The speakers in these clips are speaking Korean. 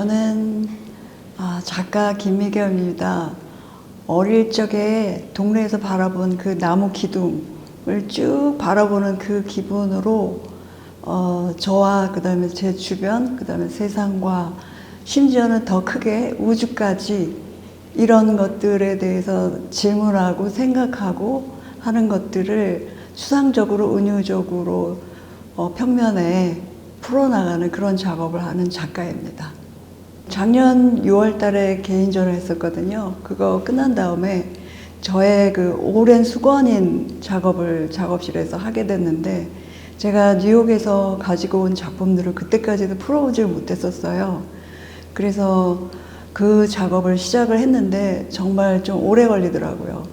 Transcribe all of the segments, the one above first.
저는 아, 작가 김미경입니다. 어릴 적에 동네에서 바라본 그 나무 기둥을 쭉 바라보는 그 기분으로 어, 저와 그 다음에 제 주변 그 다음에 세상과 심지어는 더 크게 우주까지 이런 것들에 대해서 질문하고 생각하고 하는 것들을 추상적으로 은유적으로 어, 평면에 풀어나가는 그런 작업을 하는 작가입니다. 작년 6월 달에 개인전을 했었거든요. 그거 끝난 다음에 저의 그 오랜 수건인 작업을 작업실에서 하게 됐는데 제가 뉴욕에서 가지고 온 작품들을 그때까지도 풀어보질 못했었어요. 그래서 그 작업을 시작을 했는데 정말 좀 오래 걸리더라고요.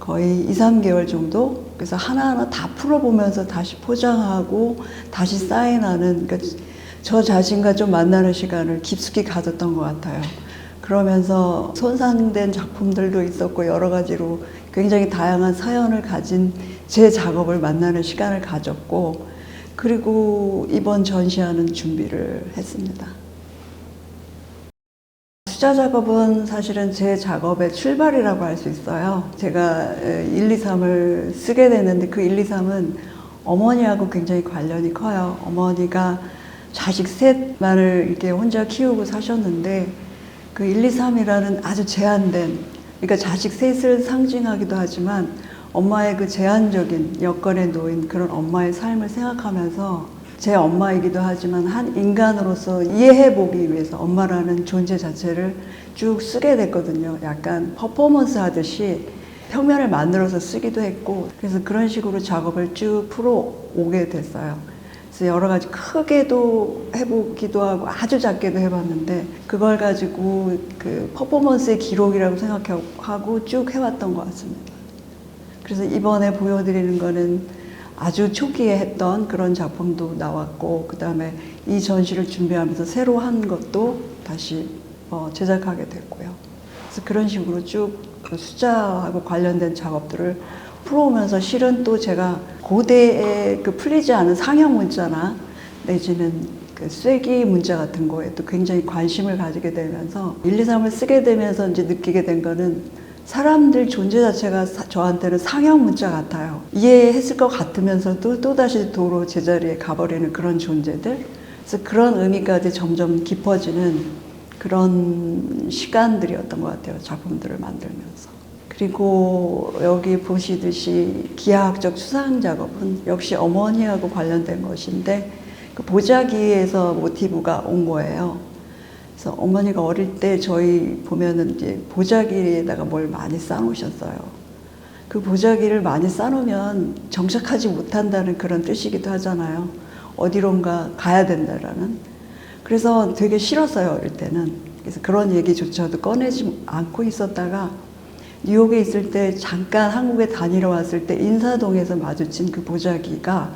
거의 2, 3개월 정도? 그래서 하나하나 다 풀어보면서 다시 포장하고 다시 사인하는, 그러니까 저 자신과 좀 만나는 시간을 깊숙이 가졌던 것 같아요. 그러면서 손상된 작품들도 있었고 여러 가지로 굉장히 다양한 사연을 가진 제 작업을 만나는 시간을 가졌고 그리고 이번 전시하는 준비를 했습니다. 숫자 작업은 사실은 제 작업의 출발이라고 할 수 있어요. 제가 1, 2, 3을 쓰게 됐는데 그 1, 2, 3은 어머니하고 굉장히 관련이 커요. 어머니가 자식 셋만을 이렇게 혼자 키우고 사셨는데 그 1, 2, 3이라는 아주 제한된 그러니까 자식 셋을 상징하기도 하지만 엄마의 그 제한적인 여건에 놓인 그런 엄마의 삶을 생각하면서 제 엄마이기도 하지만 한 인간으로서 이해해 보기 위해서 엄마라는 존재 자체를 쭉 쓰게 됐거든요. 약간 퍼포먼스 하듯이 평면을 만들어서 쓰기도 했고 그래서 그런 식으로 작업을 쭉 풀어 오게 됐어요. 그래서 여러 가지 크게도 해보기도 하고 아주 작게도 해봤는데 그걸 가지고 그 퍼포먼스의 기록이라고 생각하고 쭉 해왔던 것 같습니다. 그래서 이번에 보여드리는 거는 아주 초기에 했던 그런 작품도 나왔고 그 다음에 이 전시를 준비하면서 새로 한 것도 다시 어, 제작하게 됐고요. 그래서 그런 식으로 쭉 그 숫자하고 관련된 작업들을 풀어오면서 실은 또 제가 고대에 그 풀리지 않은 상형 문자나 내지는 그 쐐기 문자 같은 거에 또 굉장히 관심을 가지게 되면서 1, 2, 3을 쓰게 되면서 이제 느끼게 된 거는 사람들 존재 자체가 사- 저한테는 상형 문자 같아요. 이해했을 것 같으면서도 또다시 도로 제자리에 가버리는 그런 존재들. 그래서 그런 의미까지 점점 깊어지는 그런 시간들이었던 것 같아요. 작품들을 만들면서. 그리고 여기 보시듯이 기하학적 추상 작업은 역시 어머니하고 관련된 것인데 그 보자기에서 모티브가 온 거예요. 그래서 어머니가 어릴 때 저희 보면은 이제 보자기에다가 뭘 많이 싸놓으셨어요. 그 보자기를 많이 싸놓으면 정착하지 못한다는 그런 뜻이기도 하잖아요. 어디론가 가야 된다라는. 그래서 되게 싫었어요, 어릴 때는. 그래서 그런 얘기조차도 꺼내지 않고 있었다가 뉴욕에 있을 때 잠깐 한국에 다니러 왔을 때 인사동에서 마주친 그 보자기가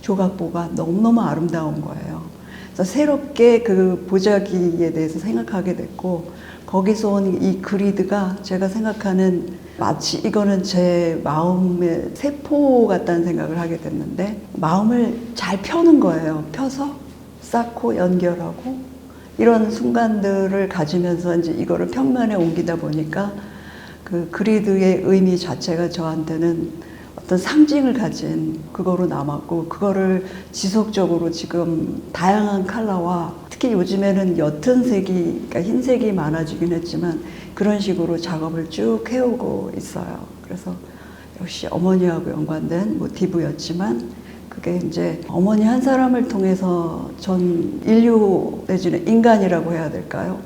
조각보가 너무너무 아름다운 거예요. 그래서 새롭게 그 보자기에 대해서 생각하게 됐고 거기서 온 이 그리드가 제가 생각하는 마치 이거는 제 마음의 세포 같다는 생각을 하게 됐는데 마음을 잘 펴는 거예요. 펴서 쌓고 연결하고 이런 순간들을 가지면서 이제 이거를 평면에 옮기다 보니까 그 그리드의 의미 자체가 저한테는 어떤 상징을 가진 그거로 남았고 그거를 지속적으로 지금 다양한 컬러와 특히 요즘에는 옅은 색이 그러니까 흰색이 많아지긴 했지만 그런 식으로 작업을 쭉 해오고 있어요. 그래서 역시 어머니하고 연관된 모티브였지만 그게 이제 어머니 한 사람을 통해서 전 인류 내지는 인간이라고 해야 될까요?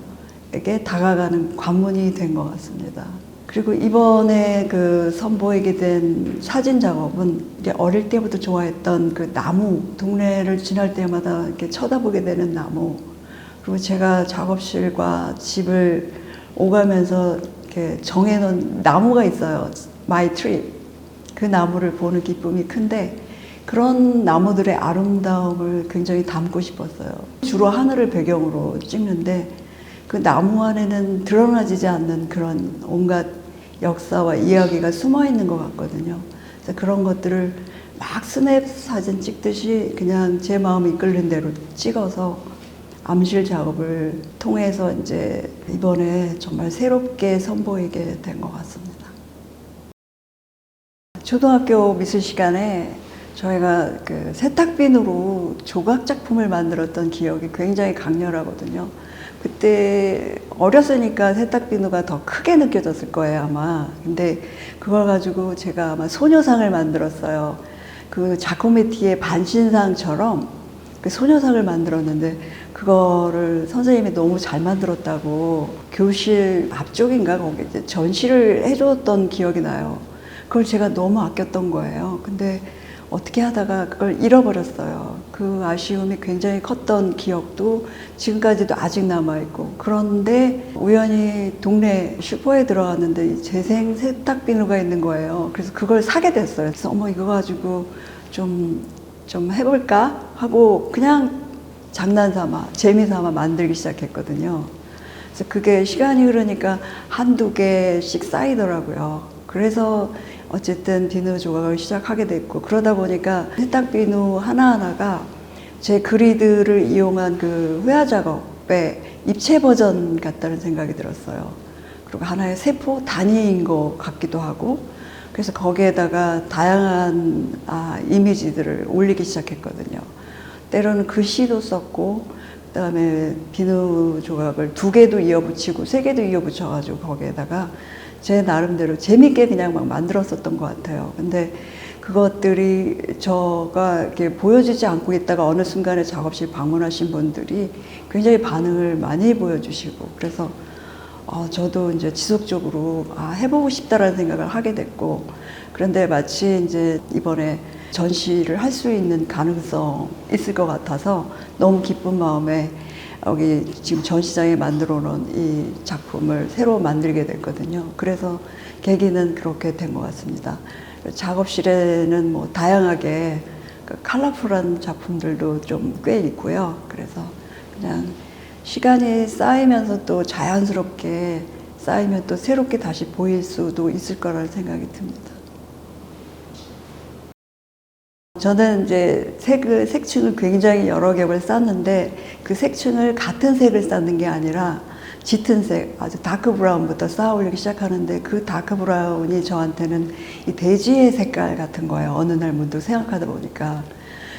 에게 다가가는 관문이 된 것 같습니다. 그리고 이번에 그 선보이게 된 사진 작업은 이제 어릴 때부터 좋아했던 그 나무, 동네를 지날 때마다 이렇게 쳐다보게 되는 나무. 그리고 제가 작업실과 집을 오가면서 이렇게 정해놓은 나무가 있어요. My Tree. 그 나무를 보는 기쁨이 큰데 그런 나무들의 아름다움을 굉장히 담고 싶었어요. 주로 하늘을 배경으로 찍는데 그 나무 안에는 드러나지지 않는 그런 온갖 역사와 이야기가 숨어 있는 것 같거든요. 그래서 그런 것들을 막 스냅 사진 찍듯이 그냥 제 마음이 이끌린 대로 찍어서 암실 작업을 통해서 이제 이번에 정말 새롭게 선보이게 된 것 같습니다. 초등학교 미술 시간에 저희가 그 세탁빈으로 조각 작품을 만들었던 기억이 굉장히 강렬하거든요. 그때 어렸으니까 세탁비누가 더 크게 느껴졌을 거예요, 아마. 근데 그걸 가지고 제가 아마 소녀상을 만들었어요. 그 자코메티의 반신상처럼 그 소녀상을 만들었는데 그거를 선생님이 너무 잘 만들었다고 교실 앞쪽인가 거기 전시를 해줬던 기억이 나요. 그걸 제가 너무 아꼈던 거예요. 근데 어떻게 하다가 그걸 잃어버렸어요. 그 아쉬움이 굉장히 컸던 기억도 지금까지도 아직 남아있고. 그런데 우연히 동네 슈퍼에 들어갔는데 이 재생 세탁 비누가 있는 거예요. 그래서 그걸 사게 됐어요. 그래서 어머, 이거 가지고 좀, 좀 해볼까? 하고 그냥 장난 삼아, 재미 삼아 만들기 시작했거든요. 그래서 그게 시간이 흐르니까 한두 개씩 쌓이더라고요. 그래서 어쨌든 비누 조각을 시작하게 됐고 그러다 보니까 세탁 비누 하나하나가 제 그리드를 이용한 그 회화 작업의 입체 버전 같다는 생각이 들었어요. 그리고 하나의 세포 단위인 것 같기도 하고 그래서 거기에다가 다양한 아, 이미지들을 올리기 시작했거든요. 때로는 글씨도 썼고 그다음에 비누 조각을 두 개도 이어붙이고 세 개도 이어붙여가지고 거기에다가 제 나름대로 재밌게 그냥 막 만들었었던 것 같아요. 근데 그것들이 저가 이렇게 보여지지 않고 있다가 어느 순간에 작업실 방문하신 분들이 굉장히 반응을 많이 보여주시고 그래서 어, 저도 이제 지속적으로 아, 해보고 싶다라는 생각을 하게 됐고 그런데 마치 이제 이번에 전시를 할 수 있는 가능성 있을 것 같아서 너무 기쁜 마음에 여기 지금 전시장에 만들어 놓은 이 작품을 새로 만들게 됐거든요. 그래서 계기는 그렇게 된 것 같습니다. 작업실에는 뭐 다양하게 그 컬러풀한 작품들도 좀 꽤 있고요. 그래서 그냥 시간이 쌓이면서 또 자연스럽게 쌓이면 또 새롭게 다시 보일 수도 있을 거라는 생각이 듭니다. 저는 이제 색을, 색층을 굉장히 여러 겹을 쌌는데 그 색층을 같은 색을 쌓는 게 아니라 짙은 색, 아주 다크 브라운부터 쌓아 올리기 시작하는데 그 다크 브라운이 저한테는 이 돼지의 색깔 같은 거예요. 어느 날 문득 생각하다 보니까.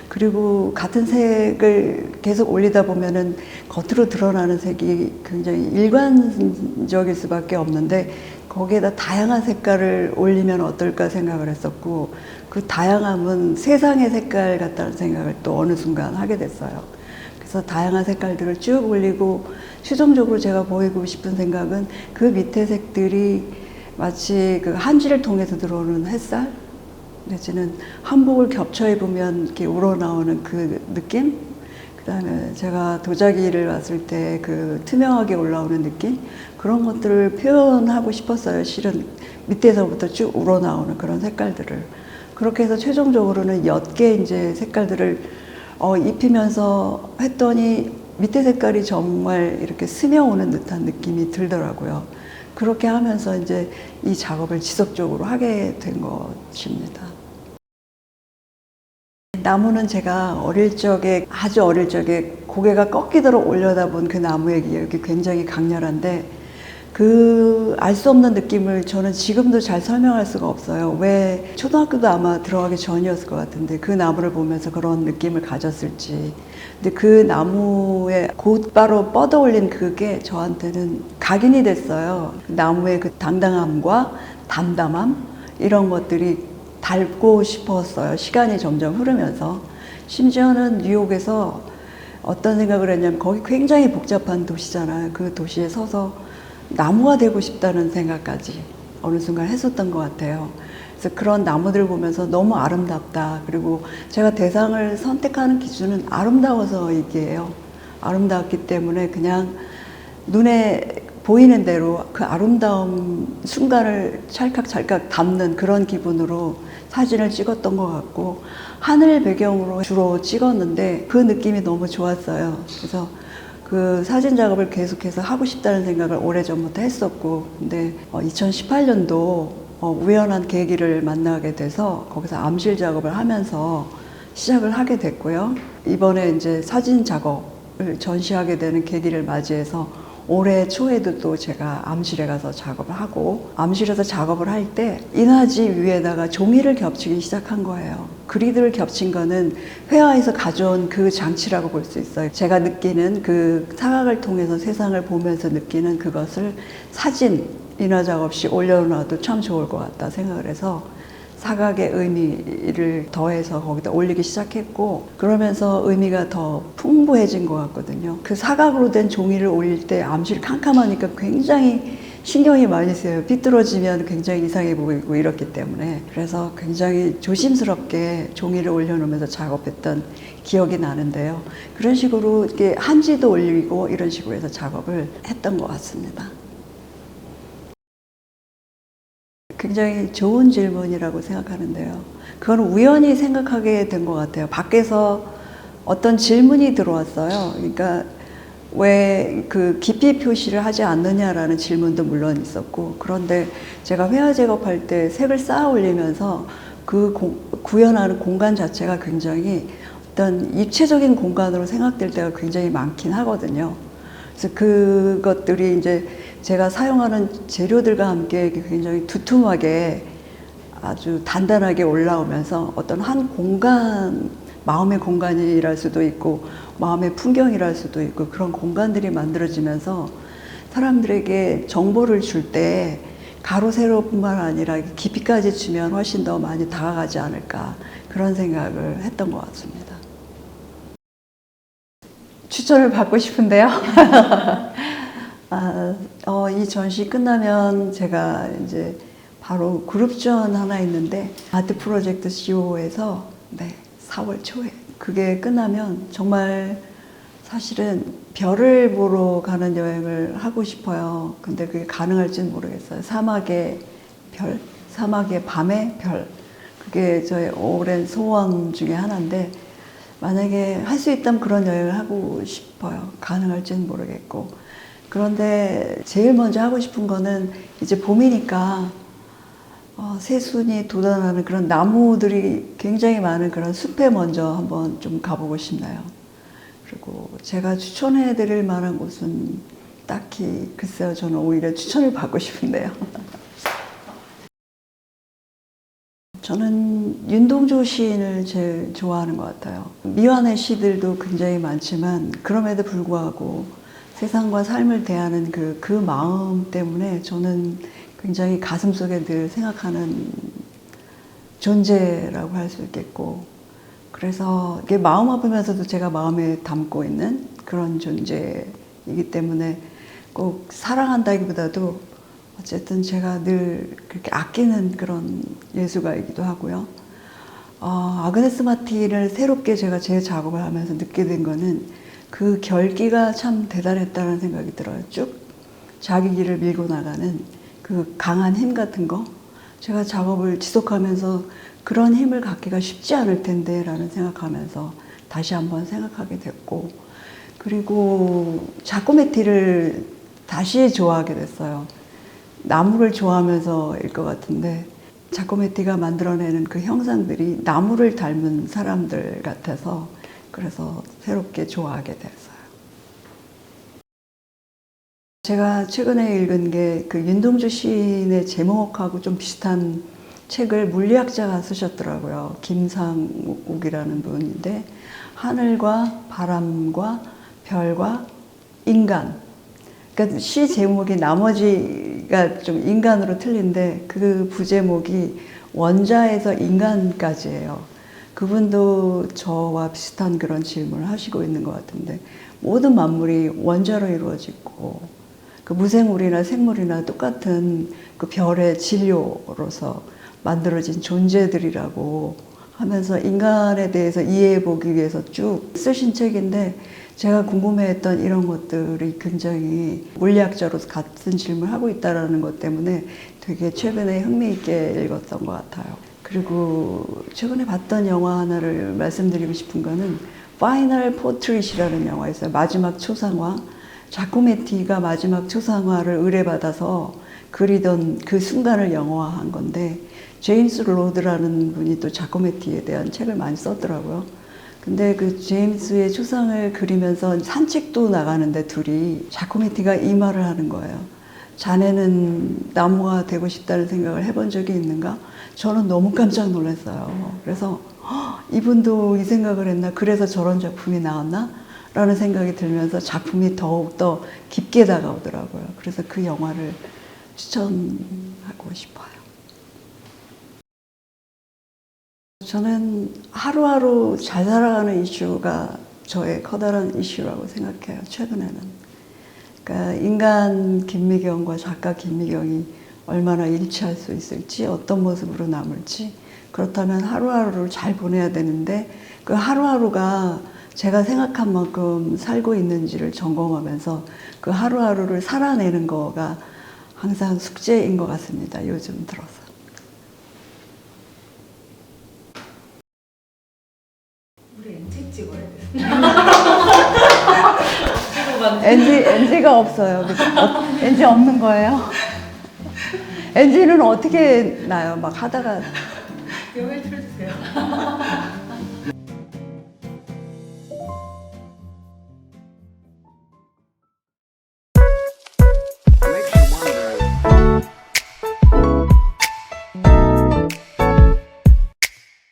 그리고 같은 색을 계속 올리다 보면은 겉으로 드러나는 색이 굉장히 일관적일 수밖에 없는데 거기에다 다양한 색깔을 올리면 어떨까 생각을 했었고 그 다양함은 세상의 색깔 같다는 생각을 또 어느 순간 하게 됐어요. 그래서 다양한 색깔들을 쭉 올리고 최종적으로 제가 보이고 싶은 생각은 그 밑에 색들이 마치 그 한지를 통해서 들어오는 햇살 내지는 한복을 겹쳐 입으면 이렇게 우러나오는 그 느낌? 그 다음에 제가 도자기를 봤을 때 그 투명하게 올라오는 느낌? 그런 것들을 표현하고 싶었어요. 실은 밑에서부터 쭉 우러나오는 그런 색깔들을. 그렇게 해서 최종적으로는 옅게 이제 색깔들을 어, 입히면서 했더니 밑에 색깔이 정말 이렇게 스며오는 듯한 느낌이 들더라고요. 그렇게 하면서 이제 이 작업을 지속적으로 하게 된 것입니다. 나무는 제가 어릴 적에 아주 어릴 적에 고개가 꺾이도록 올려다본 그 나무의 기억이 굉장히 강렬한데 그 알 수 없는 느낌을 저는 지금도 잘 설명할 수가 없어요. 왜 초등학교도 아마 들어가기 전이었을 것 같은데 그 나무를 보면서 그런 느낌을 가졌을지. 근데 그 나무에 곧바로 뻗어 올린 그게 저한테는 각인이 됐어요. 나무의 그 당당함과 담담함 이런 것들이 닮고 싶었어요. 시간이 점점 흐르면서. 심지어는 뉴욕에서 어떤 생각을 했냐면 거기 굉장히 복잡한 도시잖아요. 그 도시에 서서 나무가 되고 싶다는 생각까지 어느 순간 했었던 것 같아요. 그래서 그런 나무들 보면서 너무 아름답다. 그리고 제가 대상을 선택하는 기준은 아름다워서 이게요. 아름다웠기 때문에 그냥 눈에 보이는 대로 그 아름다움 순간을 찰칵찰칵 담는 그런 기분으로 사진을 찍었던 것 같고 하늘 배경으로 주로 찍었는데 그 느낌이 너무 좋았어요. 그래서 그 사진 작업을 계속해서 하고 싶다는 생각을 오래전부터 했었고 근데 2018년도 어, 우연한 계기를 만나게 돼서 거기서 암실 작업을 하면서 시작을 하게 됐고요. 이번에 이제 사진 작업 전시하게 되는 계기를 맞이해서 올해 초에도 또 제가 암실에 가서 작업을 하고 암실에서 작업을 할 때 인화지 위에다가 종이를 겹치기 시작한 거예요. 그리드를 겹친 거는 회화에서 가져온 그 장치라고 볼 수 있어요. 제가 느끼는 그 사각을 통해서 세상을 보면서 느끼는 그것을 사진 인화 작업 시 올려놔도 참 좋을 것 같다 생각을 해서 사각의 의미를 더해서 거기다 올리기 시작했고 그러면서 의미가 더 풍부해진 것 같거든요. 그 사각으로 된 종이를 올릴 때 암실 캄캄하니까 굉장히 신경이 많이 쓰여요. 삐뚤어지면 굉장히 이상해 보이고 이렇기 때문에 그래서 굉장히 조심스럽게 종이를 올려놓으면서 작업했던 기억이 나는데요. 그런 식으로 이렇게 한지도 올리고 이런 식으로 해서 작업을 했던 것 같습니다. 굉장히 좋은 질문이라고 생각하는데요. 그건 우연히 생각하게 된 것 같아요. 밖에서 어떤 질문이 들어왔어요. 그러니까 왜 그 깊이 표시를 하지 않느냐라는 질문도 물론 있었고, 그런데 제가 회화 작업할 때 색을 쌓아 올리면서 그 공- 구현하는 공간 자체가 굉장히 어떤 입체적인 공간으로 생각될 때가 굉장히 많긴 하거든요. 그래서 그것들이 이제 제가 사용하는 재료들과 함께 굉장히 두툼하게 아주 단단하게 올라오면서 어떤 한 공간, 마음의 공간이랄 수도 있고, 마음의 풍경이랄 수도 있고, 그런 공간들이 만들어지면서 사람들에게 정보를 줄 때 가로, 세로뿐만 아니라 깊이까지 주면 훨씬 더 많이 다가가지 않을까. 그런 생각을 했던 것 같습니다. 추천을 받고 싶은데요. 아, 어, 이 전시 끝나면 제가 이제 바로 그룹전 하나 있는데 아트 프로젝트 CO에서 네, 4월 초에 그게 끝나면 정말 사실은 별을 보러 가는 여행을 하고 싶어요. 근데 그게 가능할지는 모르겠어요. 사막의 별, 사막의 밤의 별. 그게 저의 오랜 소원 중에 하나인데 만약에 할 수 있다면 그런 여행을 하고 싶어요. 가능할지는 모르겠고. 그런데 제일 먼저 하고 싶은 거는 이제 봄이니까 어, 새순이 돋아나는 그런 나무들이 굉장히 많은 그런 숲에 먼저 한번 좀 가보고 싶나요. 그리고 제가 추천해 드릴 만한 곳은 딱히 글쎄요, 저는 오히려 추천을 받고 싶은데요. 저는 윤동주 시인을 제일 좋아하는 것 같아요. 미완의 시들도 굉장히 많지만 그럼에도 불구하고 세상과 삶을 대하는 그, 그 마음 때문에 저는 굉장히 가슴 속에 늘 생각하는 존재라고 할 수 있겠고 그래서 이게 마음 아프면서도 제가 마음에 담고 있는 그런 존재이기 때문에 꼭 사랑한다기보다도 어쨌든 제가 늘 그렇게 아끼는 그런 예술가이기도 하고요. 어, 아그네스 마티를 새롭게 제가 제 작업을 하면서 느끼게 된 거는 그 결기가 참 대단했다는 생각이 들어요. 쭉 자기 길을 밀고 나가는 그 강한 힘 같은 거. 제가 작업을 지속하면서 그런 힘을 갖기가 쉽지 않을 텐데 라는 생각하면서 다시 한번 생각하게 됐고 그리고 자코메티를 다시 좋아하게 됐어요. 나무를 좋아하면서일 것 같은데 자코메티가 만들어내는 그 형상들이 나무를 닮은 사람들 같아서 그래서 새롭게 좋아하게 됐어요. 제가 최근에 읽은 게 그 윤동주 시인의 제목하고 좀 비슷한 책을 물리학자가 쓰셨더라고요. 김상욱이라는 분인데 하늘과 바람과 별과 인간. 그러니까 시 제목이 나머지 가 좀 인간으로 틀린데 그 부제목이 원자에서 인간까지예요. 그분도 저와 비슷한 그런 질문을 하시고 있는 것 같은데 모든 만물이 원자로 이루어지고 그 무생물이나 생물이나 똑같은 그 별의 진료로서 만들어진 존재들이라고 하면서 인간에 대해서 이해해 보기 위해서 쭉 쓰신 책인데 제가 궁금해했던 이런 것들이 굉장히 물리학자로서 같은 질문을 하고 있다는 것 때문에 되게 최근에 흥미있게 읽었던 것 같아요. 그리고 최근에 봤던 영화 하나를 말씀드리고 싶은 거는 파이널 포트릿이라는 영화 있어요. 마지막 초상화. 자코메티가 마지막 초상화를 의뢰받아서 그리던 그 순간을 영화화한 건데 제임스 로드라는 분이 또 자코메티에 대한 책을 많이 썼더라고요. 근데 그 제임스의 초상을 그리면서 산책도 나가는데 둘이 자코메티가 이 말을 하는 거예요. 자네는 나무가 되고 싶다는 생각을 해본 적이 있는가? 저는 너무 깜짝 놀랐어요. 그래서 "헉, 이분도 이 생각을 했나? 그래서 저런 작품이 나왔나? 라는 생각이 들면서 작품이 더욱더 깊게 다가오더라고요. 그래서 그 영화를 추천하고 싶어요. 저는 하루하루 잘 살아가는 이슈가 저의 커다란 이슈라고 생각해요. 최근에는. 그러니까 인간 김미경과 작가 김미경이 얼마나 일치할 수 있을지, 어떤 모습으로 남을지, 그렇다면 하루하루를 잘 보내야 되는데 그 하루하루가 제가 생각한 만큼 살고 있는지를 점검하면서 그 하루하루를 살아내는 거가 항상 숙제인 것 같습니다. 요즘 들어서. 우리 NG 찍어야 돼. NG, NG가 없어요. 어, NG 없는 거예요? NG는 어떻게 나요? 막 하다가 영을 틀어주세요.